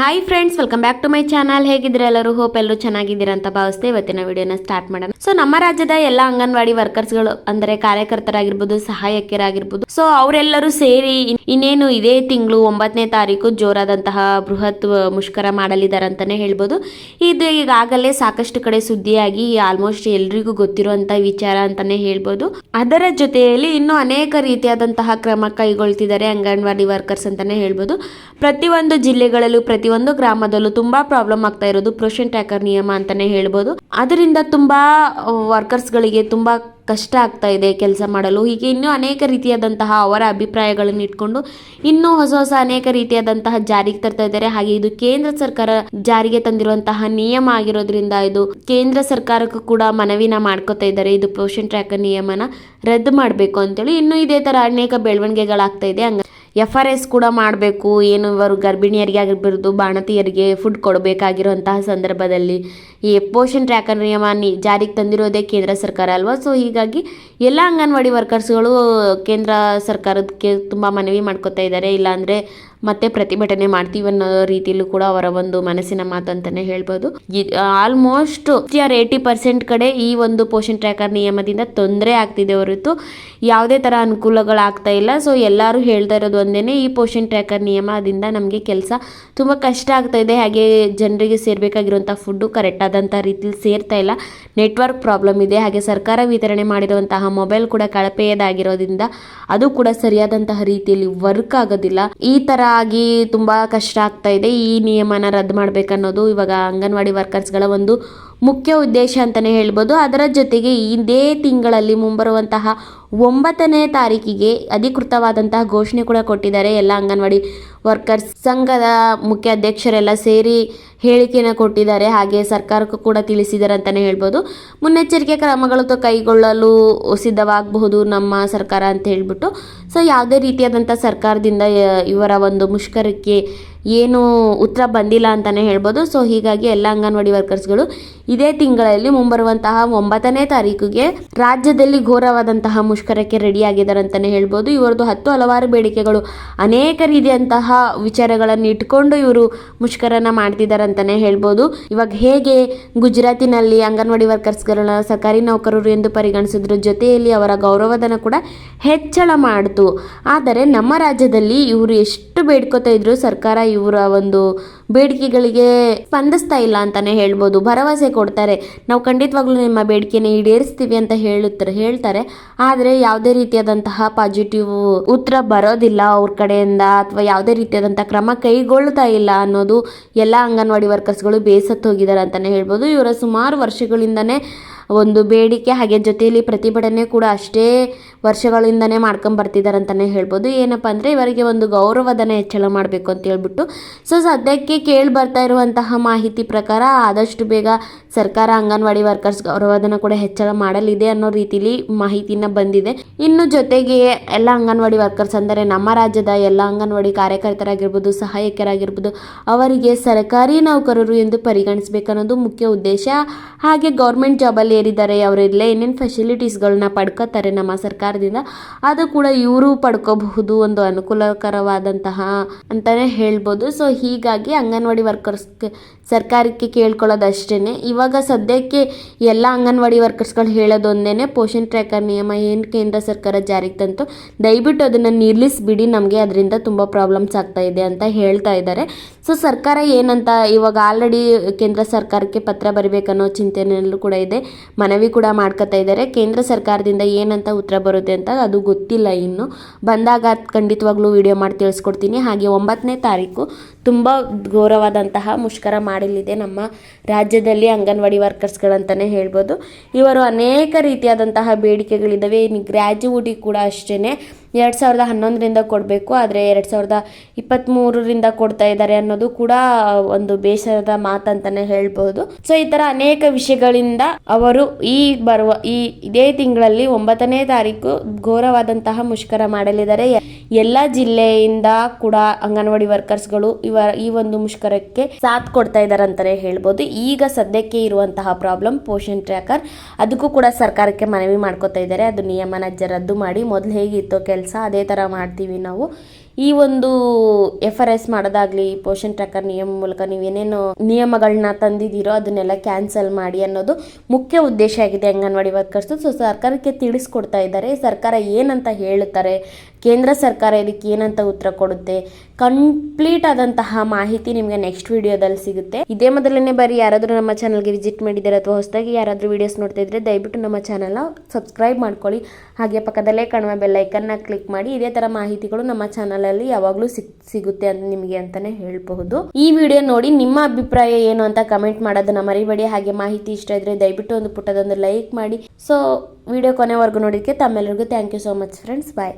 Hi friends welcome back to my channel ಹೇಗಿದ್ರೆ ಎಲ್ಲರೂ? Hope ಎಲ್ಲರೂ ಚೆನ್ನಾಗಿದ್ದೀರಾ ಅಂತ ಭಾವಿಸ್ತೆ ಇವತ್ತಿನ ವಿಡಿಯೋನ ಸ್ಟಾರ್ಟ್ ಮಾಡೋಣ. ಸೊ ನಮ್ಮ ರಾಜ್ಯದ ಎಲ್ಲ ಅಂಗನವಾಡಿ ವರ್ಕರ್ಸ್ಗಳು ಅಂದರೆ ಕಾರ್ಯಕರ್ತರಾಗಿರ್ಬೋದು, ಸಹಾಯಕಿಯರಾಗಿರ್ಬೋದು ಸೊ ಅವರೆಲ್ಲರೂ ಸೇರಿ ಇನ್ನೇನು ಇದೇ ತಿಂಗಳು ಒಂಬತ್ತನೇ ತಾರೀಕು ಜೋರಾದಂತಹ ಬೃಹತ್ ಮುಷ್ಕರ ಮಾಡಲಿದ್ದಾರೆ ಅಂತಾನೆ ಹೇಳ್ಬೋದು. ಇದು ಈಗಾಗಲೇ ಸಾಕಷ್ಟು ಕಡೆ ಸುದ್ದಿಯಾಗಿ ಆಲ್ಮೋಸ್ಟ್ ಎಲ್ರಿಗೂ ಗೊತ್ತಿರುವಂತಹ ವಿಚಾರ ಅಂತಾನೆ ಹೇಳ್ಬೋದು. ಅದರ ಜೊತೆಯಲ್ಲಿ ಇನ್ನೂ ಅನೇಕ ರೀತಿಯಾದಂತಹ ಕ್ರಮ ಕೈಗೊಳ್ತಿದ್ದಾರೆ ಅಂಗನವಾಡಿ ವರ್ಕರ್ಸ್ ಅಂತಾನೆ ಹೇಳ್ಬೋದು. ಪ್ರತಿಯೊಂದು ಜಿಲ್ಲೆಗಳಲ್ಲೂ ಪ್ರತಿಯೊಂದು ಗ್ರಾಮದಲ್ಲೂ ತುಂಬಾ ಪ್ರಾಬ್ಲಮ್ ಆಗ್ತಾ ಇರೋದು ಪ್ರೊಷನ್ ಟ್ರ್ಯಾಕರ್ ನಿಯಮ ಅಂತಾನೆ ಹೇಳ್ಬೋದು. ಅದರಿಂದ ತುಂಬಾ ವರ್ಕರ್ಸ್ ಗಳಿಗೆ ತುಂಬಾ ಕಷ್ಟ ಆಗ್ತಾ ಇದೆ ಕೆಲಸ ಮಾಡಲು. ಹೀಗೆ ಇನ್ನೂ ಅನೇಕ ರೀತಿಯಾದಂತಹ ಅವರ ಅಭಿಪ್ರಾಯಗಳನ್ನು ಇಟ್ಕೊಂಡು ಇನ್ನೂ ಹೊಸ ಹೊಸ ಅನೇಕ ರೀತಿಯಾದಂತಹ ಜಾರಿಗೆ ತರ್ತಾ ಇದ್ದಾರೆ. ಹಾಗೆ ಇದು ಕೇಂದ್ರ ಸರ್ಕಾರ ಜಾರಿಗೆ ತಂದಿರುವಂತಹ ನಿಯಮ ಆಗಿರೋದ್ರಿಂದ ಇದು ಕೇಂದ್ರ ಸರ್ಕಾರಕ್ಕೂ ಕೂಡ ಮನವಿನ ಮಾಡ್ಕೋತಾ ಇದ್ದಾರೆ. ಇದು ಪೋಷನ್ ಟ್ರ್ಯಾಕರ್ ನಿಯಮನ ರದ್ದು ಮಾಡಬೇಕು ಅಂತೇಳಿ. ಇನ್ನು ಇದೇ ತರ ಅನೇಕ ಬೆಳವಣಿಗೆಗಳಾಗ್ತಾ ಇದೆ. ಹಂಗ ಎಫ್ ಆರ್ ಎಸ್ ಕೂಡ ಮಾಡಬೇಕು, ಏನು ಇವರು ಗರ್ಭಿಣಿಯರಿಗೆ ಆಗಿರ್ಬೋದು ಬಾಣತಿಯರಿಗೆ ಫುಡ್ ಕೊಡಬೇಕಾಗಿರುವಂತಹ ಸಂದರ್ಭದಲ್ಲಿ ಈ ಪೋಷಣ್ ಟ್ರ್ಯಾಕರ್ ನಿಯಮ ಜಾರಿಗೆ ತಂದಿರೋದೇ ಕೇಂದ್ರ ಸರ್ಕಾರ ಅಲ್ವಾ? ಸೊ ಹೀಗಾಗಿ ಎಲ್ಲ ಅಂಗನವಾಡಿ ವರ್ಕರ್ಸ್ಗಳು ಕೇಂದ್ರ ಸರ್ಕಾರಕ್ಕೆ ತುಂಬ ಮನವಿ ಮಾಡ್ಕೋತಾ ಇದ್ದಾರೆ. ಇಲ್ಲಾಂದರೆ ಮತ್ತೆ ಪ್ರತಿಭಟನೆ ಮಾಡ್ತೀವಿ ಅನ್ನೋ ರೀತಿಯಲ್ಲೂ ಕೂಡ ಅವರ ಒಂದು ಮನಸ್ಸಿನ ಮಾತು ಅಂತಾನೆ ಹೇಳ್ಬೋದು ಆಲ್ಮೋಸ್ಟ್ ಆರ್ ಏಯ್ಟಿ ಪರ್ಸೆಂಟ್ ಕಡೆ ಈ ಒಂದು ಪೋಷನ್ ಟ್ರ್ಯಾಕರ್ ನಿಯಮದಿಂದ ತೊಂದರೆ ಆಗ್ತಿದೆ ಹೊರತು ಯಾವುದೇ ತರ ಅನುಕೂಲಗಳಾಗ್ತಾ ಇಲ್ಲ. ಸೊ ಎಲ್ಲರೂ ಹೇಳ್ತಾ ಇರೋದು ಒಂದೇನೆ, ಈ ಪೋಷನ್ ಟ್ರ್ಯಾಕರ್ ನಿಯಮದಿಂದ ನಮಗೆ ಕೆಲಸ ತುಂಬ ಕಷ್ಟ ಆಗ್ತಾ ಇದೆ. ಹಾಗೆ ಜನರಿಗೆ ಸೇರ್ಬೇಕಾಗಿರುವಂತಹ ಫುಡ್ಡು ಕರೆಕ್ಟ್ ಆದಂತಹ ರೀತಿಲಿ ಸೇರ್ತಾ ಇಲ್ಲ. ನೆಟ್ವರ್ಕ್ ಪ್ರಾಬ್ಲಮ್ ಇದೆ. ಹಾಗೆ ಸರ್ಕಾರ ವಿತರಣೆ ಮಾಡಿರುವಂತಹ ಮೊಬೈಲ್ ಕೂಡ ಕಳಪೆಯದಾಗಿರೋದ್ರಿಂದ ಅದು ಕೂಡ ಸರಿಯಾದಂತಹ ರೀತಿಯಲ್ಲಿ ವರ್ಕ್ ಆಗೋದಿಲ್ಲ. ಈ ತರ ಆಗಿ ತುಂಬ ಕಷ್ಟ ಆಗ್ತಾ ಇದೆ. ಈ ನಿಯಮನ ರದ್ದು ಮಾಡಬೇಕನ್ನೋದು ಇವಾಗ ಅಂಗನವಾಡಿ ವರ್ಕರ್ಸ್ಗಳ ಒಂದು ಮುಖ್ಯ ಉದ್ದೇಶ ಅಂತಲೇ ಹೇಳ್ಬೋದು. ಅದರ ಜೊತೆಗೆ ಇದೇ ತಿಂಗಳಲ್ಲಿ ಮುಂಬರುವಂತಹ ಒಂಬತ್ತನೇ ತಾರೀಕಿಗೆ ಅಧಿಕೃತವಾದಂತಹ ಘೋಷಣೆ ಕೂಡ ಕೊಟ್ಟಿದ್ದಾರೆ ಎಲ್ಲ ಅಂಗನವಾಡಿ ವರ್ಕರ್ಸ್ ಸಂಘದ ಮುಖ್ಯ ಅಧ್ಯಕ್ಷರೆಲ್ಲ ಸೇರಿ ಹೇಳಿಕೆನ ಕೊಟ್ಟಿದ್ದಾರೆ. ಹಾಗೆ ಸರ್ಕಾರಕ್ಕೂ ಕೂಡ ತಿಳಿಸಿದ್ದಾರೆ ಅಂತಲೇ ಹೇಳ್ಬೋದು. ಮುನ್ನೆಚ್ಚರಿಕೆ ಕ್ರಮಗಳು ಕೈಗೊಳ್ಳಲು ಸಿದ್ಧವಾಗಬಹುದು ನಮ್ಮ ಸರ್ಕಾರ ಅಂತ ಹೇಳಿಬಿಟ್ಟು. ಸೊ ಯಾವುದೇ ರೀತಿಯಾದಂಥ ಸರ್ಕಾರದಿಂದ ಇವರ ಒಂದು ಮುಷ್ಕರಕ್ಕೆ ಏನು ಉತ್ತರ ಬಂದಿಲ್ಲ ಅಂತಲೇ ಹೇಳ್ಬೋದು. ಸೊ ಹೀಗಾಗಿ ಎಲ್ಲ ಅಂಗನವಾಡಿ ವರ್ಕರ್ಸ್ಗಳು ಇದೇ ತಿಂಗಳಲ್ಲಿ ಮುಂಬರುವಂತಹ ಒಂಬತ್ತನೇ ತಾರೀಕಿಗೆ ರಾಜ್ಯದಲ್ಲಿ ಘೋರವಾದಂತಹ ಮುಷ್ಕರಕ್ಕೆ ರೆಡಿ ಆಗಿದ್ದಾರೆ ಅಂತಾನೆ ಹೇಳ್ಬೋದು. ಇವರದು ಹತ್ತು ಹಲವಾರು ಬೇಡಿಕೆಗಳು, ಅನೇಕ ರೀತಿಯಂತಹ ವಿಚಾರಗಳನ್ನು ಇಟ್ಕೊಂಡು ಇವರು ಮುಷ್ಕರನ ಮಾಡ್ತಿದ್ದಾರೆ ಅಂತಲೇ ಹೇಳ್ಬೋದು. ಇವಾಗ ಹೇಗೆ ಗುಜರಾತಿನಲ್ಲಿ ಅಂಗನವಾಡಿ ವರ್ಕರ್ಸ್ಗಳನ್ನ ಸರ್ಕಾರಿ ನೌಕರರು ಎಂದು ಪರಿಗಣಿಸಿದ್ರ ಜೊತೆಯಲ್ಲಿ ಅವರ ಗೌರವಧನ ಕೂಡ ಹೆಚ್ಚಳ ಮಾಡಿತು. ಆದರೆ ನಮ್ಮ ರಾಜ್ಯದಲ್ಲಿ ಇವರು ಎಷ್ಟು ಬೇಡ್ಕೋತಾ ಇದ್ರು ಸರ್ಕಾರ ಇವರ ಒಂದು ಬೇಡಿಕೆಗಳಿಗೆ ಸ್ಪಂದಿಸ್ತಾ ಇಲ್ಲ ಅಂತಾನೆ ಹೇಳ್ಬೋದು. ಭರವಸೆ ಕೊಡ್ತಾರೆ. ನಾವು ಖಂಡಿತವಾಗ್ಲೂ ನಿಮ್ಮ ಬೇಡಿಕೆನ ಈಡೇರಿಸ್ತೀವಿ ಅಂತ ಹೇಳುತ್ತಾರೆ ಹೇಳ್ತಾರೆ. ಆದರೆ ಯಾವುದೇ ರೀತಿಯಾದಂತಹ ಪಾಸಿಟಿವ್ ಉತ್ತರ ಬರೋದಿಲ್ಲ ಅವ್ರ ಕಡೆಯಿಂದ ಅಥವಾ ಯಾವುದೇ ರೀತಿಯಾದಂತಹ ಕ್ರಮ ಕೈಗೊಳ್ತಾ ಇಲ್ಲ ಅನ್ನೋದು ಎಲ್ಲ ಅಂಗನವಾಡಿ ವರ್ಕರ್ಸ್ಗಳು ಬೇಸತ್ತು ಹೋಗಿದ್ದಾರೆ ಅಂತಾನೆ ಹೇಳ್ಬೋದು. ಇವರ ಸುಮಾರು ವರ್ಷಗಳಿಂದನೇ ಒಂದು ಬೇಡಿಕೆ ಹಾಗೆ ಜೊತೆಯಲ್ಲಿ ಪ್ರತಿಭಟನೆ ಕೂಡ ಅಷ್ಟೇ ವರ್ಷಗಳಿಂದನೇ ಮಾಡ್ಕೊಂಬರ್ತಿದ್ದಾರೆ ಬರ್ತಿದ್ದಾರೆ ಅಂತಾನೆ ಹೇಳ್ಬೋದು. ಏನಪ್ಪ ಅಂದರೆ ಇವರಿಗೆ ಒಂದು ಗೌರವಧನ ಹೆಚ್ಚಳ ಮಾಡಬೇಕು ಅಂತ ಹೇಳ್ಬಿಟ್ಟು. ಸೊ ಸದ್ಯಕ್ಕೆ ಕೇಳಿ ಬರ್ತಾ ಇರುವಂತಹ ಮಾಹಿತಿ ಪ್ರಕಾರ ಆದಷ್ಟು ಬೇಗ ಸರ್ಕಾರ, ಅಂಗನವಾಡಿ ವರ್ಕರ್ಸ್ ಗೌರವಧನ ಕೂಡ ಹೆಚ್ಚಳ ಮಾಡಲಿದೆ ಅನ್ನೋ ರೀತಿಲಿ ಮಾಹಿತಿನ ಬಂದಿದೆ. ಇನ್ನು ಜೊತೆಗೆ ಎಲ್ಲ ಅಂಗನವಾಡಿ ವರ್ಕರ್ಸ್ ಅಂದರೆ ನಮ್ಮ ರಾಜ್ಯದ ಎಲ್ಲ ಅಂಗನವಾಡಿ ಕಾರ್ಯಕರ್ತರಾಗಿರ್ಬೋದು, ಸಹಾಯಕರಾಗಿರ್ಬೋದು, ಅವರಿಗೆ ಸರ್ಕಾರಿ ನೌಕರರು ಎಂದು ಪರಿಗಣಿಸಬೇಕನ್ನೋದು ಮುಖ್ಯ ಉದ್ದೇಶ. ಹಾಗೆ ಗೌರ್ಮೆಂಟ್ ಜಾಬಲ್ಲಿ ಏರಿದ್ದಾರೆ, ಅವರೆಲ್ಲ ಏನೇನು ಫೆಸಿಲಿಟೀಸ್ಗಳನ್ನ ಪಡ್ಕೋತಾರೆ ನಮ್ಮ ಸರ್ಕಾರದಿಂದ ಅದು ಕೂಡ ಇವರು ಪಡ್ಕೋಬಹುದು ಒಂದು ಅನುಕೂಲಕರವಾದಂತಹ ಅಂತಾನೆ ಹೇಳ್ಬೋದು. ಸೊ ಹೀಗಾಗಿ ಅಂಗನವಾಡಿ ವರ್ಕರ್ಸ್ ಸರ್ಕಾರಕ್ಕೆ ಕೇಳ್ಕೊಳ್ಳೋದಷ್ಟೇ ಇವಾಗ ಸದ್ಯಕ್ಕೆ ಎಲ್ಲ ಅಂಗನವಾಡಿ ವರ್ಕರ್ಸ್ಗಳು ಹೇಳೋದೊಂದೇನೆ ಪೋಷನ್ ಟ್ರ್ಯಾಕರ್ ನಿಯಮ ಏನು ಕೇಂದ್ರ ಸರ್ಕಾರ ಜಾರಿಗೆ ತಂತು, ದಯವಿಟ್ಟು ಅದನ್ನು ನಿಲ್ಲಿಸ್ಬಿಡಿ. ನಮಗೆ ಅದರಿಂದ ತುಂಬ ಪ್ರಾಬ್ಲಮ್ಸ್ ಆಗ್ತಾ ಇದೆ ಅಂತ ಹೇಳ್ತಾ ಇದ್ದಾರೆ. ಸೊ ಸರ್ಕಾರ ಏನಂತ ಇವಾಗ ಆಲ್ರೆಡಿ ಕೇಂದ್ರ ಸರ್ಕಾರಕ್ಕೆ ಪತ್ರ ಬರಬೇಕನ್ನೋ ಚಿಂತನೆಯಲ್ಲೂ ಕೂಡ ಇದೆ. ಮನವಿ ಕೂಡ ಮಾಡ್ಕೊತಾ ಇದ್ದಾರೆ. ಕೇಂದ್ರ ಸರ್ಕಾರದಿಂದ ಏನಂತ ಉತ್ತರ ಬರುತ್ತೆ ಅಂತ ಅದು ಗೊತ್ತಿಲ್ಲ ಇನ್ನು. ಬಂದಾಗ ಖಂಡಿತವಾಗ್ಲೂ ವಿಡಿಯೋ ಮಾಡಿ ತಿಳಿಸ್ಕೊಡ್ತೀನಿ. ಹಾಗೆ ಒಂಬತ್ತನೇ ತಾರೀಕು ತುಂಬ ಘೋರವಾದಂತಹ ಮುಷ್ಕರ ಮಾಡಲಿದೆ ನಮ್ಮ ರಾಜ್ಯದಲ್ಲಿ ಅಂಗನವಾಡಿ ವರ್ಕರ್ಸ್ಗಳಂತಲೇ ಹೇಳ್ಬೋದು. ಇವರು ಅನೇಕ ರೀತಿಯಾದಂತಹ ಬೇಡಿಕೆಗಳಿದ್ದಾವೆ. ಇನ್ನು ಗ್ರ್ಯಾಜುವಿಟಿ ಕೂಡ ಅಷ್ಟೇ ಎರಡು ಸಾವಿರದ ಹನ್ನೊಂದರಿಂದ ಕೊಡಬೇಕು, ಆದರೆ ಎರಡು ಸಾವಿರದ ಇಪ್ಪತ್ತ್ಮೂರರಿಂದ ಕೊಡ್ತಾ ಇದ್ದಾರೆ ಅನ್ನೋದು ಕೂಡ ಒಂದು ಬೇಸರದ ಮಾತಂತಾನೆ ಹೇಳ್ಬೋದು. ಸೊ ಈ ಥರ ಅನೇಕ ವಿಷಯಗಳಿಂದ ಅವರು ಈ ಬರುವ, ಈ ಇದೇ ತಿಂಗಳಲ್ಲಿ ಒಂಬತ್ತನೇ ತಾರೀಕು ಘೋರವಾದಂತಹ ಮುಷ್ಕರ ಮಾಡಲಿದ್ದಾರೆ. ಎಲ್ಲ ಜಿಲ್ಲೆಯಿಂದ ಕೂಡ ಅಂಗನವಾಡಿ ವರ್ಕರ್ಸ್ಗಳು ಇವ, ಈ ಒಂದು ಮುಷ್ಕರಕ್ಕೆ ಸಾಥ್ ಕೊಡ್ತಾ ಇದ್ದಾರೆ ಅಂತಾನೆ ಹೇಳ್ಬೋದು. ಈಗ ಸದ್ಯಕ್ಕೆ ಇರುವಂತಹ ಪ್ರಾಬ್ಲಮ್ ಪೋಷನ್ ಟ್ರ್ಯಾಕರ್, ಅದಕ್ಕೂ ಕೂಡ ಸರ್ಕಾರಕ್ಕೆ ಮನವಿ ಮಾಡ್ಕೋತಾ ಇದ್ದಾರೆ. ಅದು ನಿಯಮನ ರದ್ದು ಮಾಡಿ, ಮೊದಲು ಹೇಗಿತ್ತು ಕೆಲಸ ಅದೇ ಥರ ಮಾಡ್ತೀವಿ ನಾವು. ಈ ಒಂದು ಎಫ್ ಆರ್ ಎಸ್ ಮಾಡೋದಾಗಲಿ ಪೋಷನ್ ಟ್ರ್ಯಾಕರ್ ನಿಯಮ ಮೂಲಕ ನೀವು ಏನೇನು ನಿಯಮಗಳನ್ನ ತಂದಿದ್ದೀರೋ ಅದನ್ನೆಲ್ಲ ಕ್ಯಾನ್ಸಲ್ ಮಾಡಿ ಅನ್ನೋದು ಮುಖ್ಯ ಉದ್ದೇಶ ಆಗಿದೆ ಅಂಗನವಾಡಿ ವರ್ಕರ್ಸ್ ಸೊ ಸರ್ಕಾರಕ್ಕೆ ತಿಳಿಸ್ಕೊಡ್ತಾ ಇದ್ದಾರೆ. ಸರ್ಕಾರ ಏನಂತ ಹೇಳುತ್ತಾರೆ? ಕೇಂದ್ರ ಸರ್ಕಾರ ಇದಕ್ಕೆ ಏನಂತ ಉತ್ತರ ಕೊಡುತ್ತೆ? ಕಂಪ್ಲೀಟ್ ಆದಂತಹ ಮಾಹಿತಿ ನಿಮಗೆ ನೆಕ್ಸ್ಟ್ ವಿಡಿಯೋದಲ್ಲಿ ಸಿಗುತ್ತೆ. ಇದೇ ಮೊದಲನೇ ಬಾರಿ ಯಾರಾದರೂ ನಮ್ಮ ಚಾನಲ್ಗೆ ವಿಸಿಟ್ ಮಾಡಿದ್ದಾರೆ ಅಥವಾ ಹೊಸದಾಗಿ ಯಾರಾದರೂ ವಿಡಿಯೋಸ್ ನೋಡ್ತಾ ಇದ್ರೆ ದಯವಿಟ್ಟು ನಮ್ಮ ಚಾನಲ್ನ ಸಬ್ಸ್ಕ್ರೈಬ್ ಮಾಡ್ಕೊಳ್ಳಿ. ಹಾಗೆ ಪಕ್ಕದಲ್ಲೇ ಕಾಣುವ ಬೆಲ್ಲೈಕನ್ನ ಕ್ಲಿಕ್ ಮಾಡಿ. ಇದೇ ಥರ ಮಾಹಿತಿಗಳು ನಮ್ಮ ಚಾನಲಲ್ಲಿ ಯಾವಾಗಲೂ ಸಿಗ್, ಸಿಗುತ್ತೆ ಅಂತ ನಿಮಗೆ ಅಂತಲೇ ಹೇಳಬಹುದು. ಈ ವಿಡಿಯೋ ನೋಡಿ ನಿಮ್ಮ ಅಭಿಪ್ರಾಯ ಏನು ಅಂತ ಕಮೆಂಟ್ ಮಾಡೋದನ್ನ ಮರಿಬೇಡಿ. ಹಾಗೆ ಮಾಹಿತಿ ಇಷ್ಟ ಇದ್ರೆ ದಯವಿಟ್ಟು ಒಂದು ಪುಟ್ಟದೊಂದು ಲೈಕ್ ಮಾಡಿ. ಸೊ ವಿಡಿಯೋ ಕೊನೆವರೆಗೂ ನೋಡೋದಕ್ಕೆ ತಮ್ಮೆಲ್ಲರಿಗೂ thank you so much friends bye